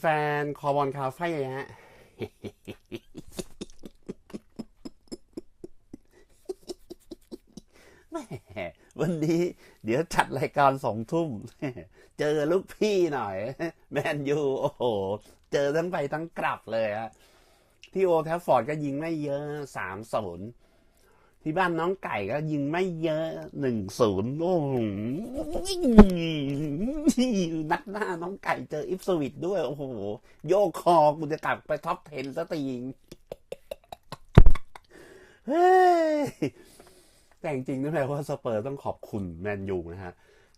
แฟนคอบอลคาเฟ่ฮะแม่วันนี้ เดี๋ยวจัดรายการสองทุ่ม เจอลูกพี่หน่อย แมนยูโอ้โห เจอทั้งไปทั้งกลับเลยฮะที่โอแทฟฟอร์ดก็ยิงไม่เยอะสามศูนย์ ที่บ้านน้องไก่ก็ยิงไม่เยอะหนึ่งศูนย์โอ้โหนัดหน้าน้องไก่เจออิฟสวิตด้วย โอ้โห โยกคอกูจะกลับไปท็อป10สักทีเฮ้ยแต่จริงๆนะแม่ว่าสเปอร์ต้องขอบคุณแมนยูนะฮะ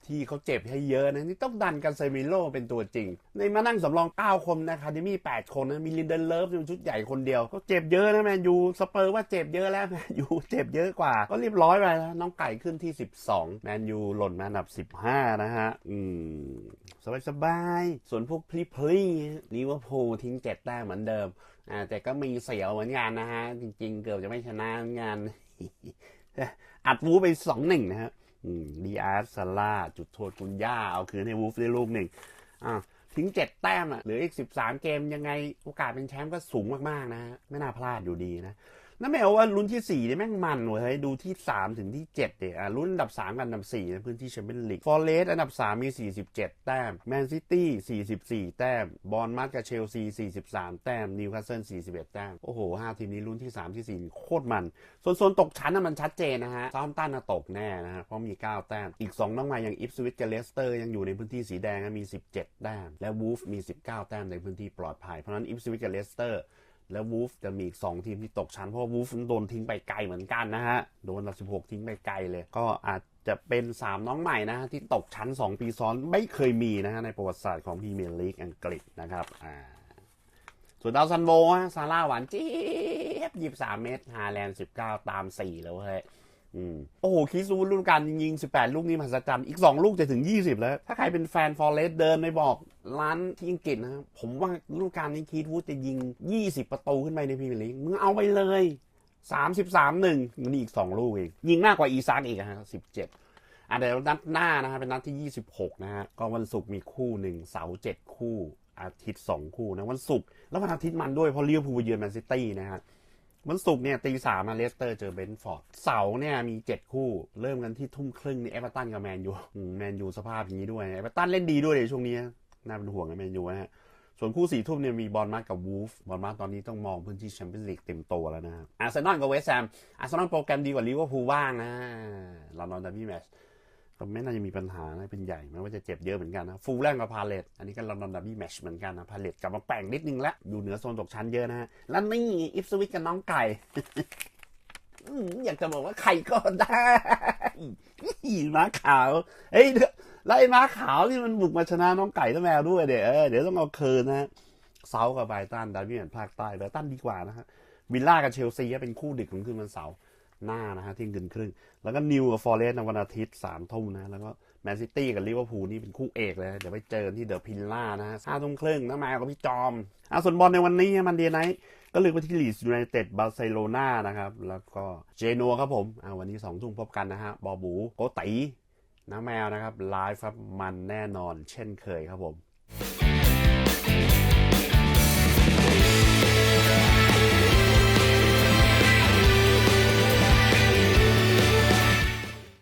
ที่เขาเจ็บให้เยอะนะนี่ต้องดันกันเซมิโลเป็นตัวจริง ในมานั่งสำรอง 9 คนนะคาเดมี่ 8 คนนะมีลินเดนเลิฟเป็นชุดใหญ่คนเดียวก็เจ็บเยอะนะแมนยูสเปอร์ว่าเจ็บเยอะแล้วแมนยูเจ็บเยอะกว่า ก็รีบร้อยไปแล้วน้องไก่ขึ้นที่ 12 แมนยูหล่นมาอันดับ 15 นะฮะ อืม สบายสบายๆส่วนพวกพลีพลีลิเวอร์พูลทิ้งเจ็ดแต้มเหมือนเดิมอ่าแต่ก็มีเสียวเหมือนกันนะฮะ จริง ๆ เกือบจะไม่ชนะเหมือนกันอัดวูไปสองหนึ่งนะฮะ ดีอาร์ซาร่าจุดโทษคุณย่า เอาคืนให้วูฟได้ลูกหนึ่งอ่าทิ้งเจ็ดแต้มอะเหลืออีกสิบสามเกมยังไงโอกาสเป็นแชมป์ก็สูงมาก ๆ นะ ไม่น่าพลาดอยู่ดีนะ นั่นหมายความว่าลุ้นที่สี่เนี่ยแม่งมันเว้ยดูที่สามถึงที่เจ็ดเนี่ยอะลุ้นอันดับสามกับอันดับสี่ในพื้นที่แชมเปี้ยนลีกฟอร์เรสอันดับสามมีสี่สิบเจ็ดแต้มแมนซิตี้สี่สิบสี่แต้มบอลมัดกับเชลซีสี่สิบสามแต้มนิวคาสเซิลสี่สิบเอ็ดแต้ม โอ้โหห้าทีมนี้ลุ้นที่สามที่สี่โคตรมัน ส่วนโซนตกชั้นน่ะมันชัดเจนนะฮะซาตันน่ะตกแน่นะฮะเพราะมี 9 แต้ม อีก2น้องใหม่อย่างอิฟสวิตกับเลสเตอร์ยังอยู่ในพื้นที่สีแดงมี 17 แต้มและวูฟมี 19 แต้มในพื้นที่ปลอดภัยเพราะนั้นอิฟสวิตกับเลสเตอร์ แล้ววูฟจะมีอีก 2 ทีมที่ตกชั้น เพราะวูฟโดนทิ้งไปไกลเหมือนกันนะฮะ โดนอันดับ16 ทิ้งไปไกลเลย ก็อาจจะเป็น 3 น้องใหม่นะฮะที่ตกชั้น 2 ปีซ้อนไม่เคยมีนะฮะ ในประวัติศาสตร์ของพรีเมียร์ลีกอังกฤษนะครับอ่าส่วนดาวซันโบฮะซาร่าหวานจี๊บยี่สามเมตรฮาแลนด์สิบเก้าตามสี่แล้วเฮ้ย โอ้โหคิดซูรุ่นการยิงสิบแปดลูกนี้มหัศจรรย์อีกสองลูกจะถึงยี่สิบแล้ว ถ้าใครเป็นแฟนฟอร์เรสเดินไปบอกร้านที่อังกฤษนะครับผมว่าฤดูกาลนี้คีดวูดจะยิงยี่สิบประตูขึ้นไปในพรีเมียร์ลีกมึงเอาไปเลยสามสิบสามหนึ่งมันอีกสองลูกเองยิงมากกว่าอีซากอีกอะฮะสิบเจ็ดอะเดี๋ยวนัดหน้านะฮะเป็นนัดที่ 26 นะฮะก็วันศุกร์มีคู่หนึ่งเสาร์เจ็ดคู่ อาทิตย์สองคู่นะ วันศุกร์แล้ววันอาทิตย์มันด้วยเพราะเลิเวอร์พูไปเยือนแมนซิตี้นะฮะ วันศุกร์เนี่ยตีสามมาเลสเตอร์เจอเบนฟอร์ด เสาร์เนี่ยมีเจ็ดคู่ เริ่มกันที่ทุ่มครึ่งนี่เอเวอร์ตันกับแมนยูแมนยูสภาพอย่างนี้ด้วยเอเวอร์ตันเล่นดีด้วยเลยช่วงนี้น่าเป็นห่วงกับแมนยูนะฮะส่วนคู่สี่ทุ่มเนี่ยมีบอลมากับวูฟบอลมาตอนนี้ต้องมองพื้นที่แชมเปี้ยนส์ลีกเต็มโตแล้วนะครับอาร์เซนอลกับเวสต์แฮมอาร์เซนอลโปรแกรมดีกว่าลิเวอร์พูลบ้างนะลอนดอนดาร์บี้แมช ก็ไม่น่าจะมีปัญหานะเป็นใหญ่ไม่ว่าจะเจ็บเยอะเหมือนกันนะฟูลแลมกับพาเลตอันนี้ก็ลอนดอนดาร์บี้แมชเหมือนกันนะพาเลตกลับมาแปลงนิดนึงแล้วอยู่เหนือโซนตกชั้นเยอะนะฮะแล้วนี่อิฟสวิตกับน้องไก่อยากจะบอกว่าใครก็ได้ม้าขาวเฮ้ยแล้วไอ้ม้าขาวนี่มันบุกมาชนะน้องไก่และแมวด้วยเดี๋ยวเอเดี๋ยวต้องเอาคืนนะเซากับไบตันดาร์บี้แมตช์ภาคใต้ไบตันดีกว่านะฮะวิลล่ากับเชลซีเป็นคู่ดึกของคืนวันเสาร์ หน้านะฮะที่ยงคืนครึ่ง แล้วก็นิวกับฟอร์เรสต์ในวันอาทิตย์สามทุ่มนะ แล้วก็แมนซิตี้กับลิเวอร์พูลนี่เป็นคู่เอกเลย เดี๋ยวไปเจอที่เดอะพิลล่านะฮะห้าทุ่มครึ่งน้ำมากับพี่จอมอะส่วนบอลในวันนี้มันเดียไนท์ก็เลยไปที่ลีสยูไนเต็ดบาร์เซโลนานะครับ แล้วก็เจนัวครับผมอ่าวันนี้สองทุ่มพบกันนะฮะบอบูโกตีน้าแมวนะครับไลฟ์ครับมันแน่นอนเช่นเคยครับผม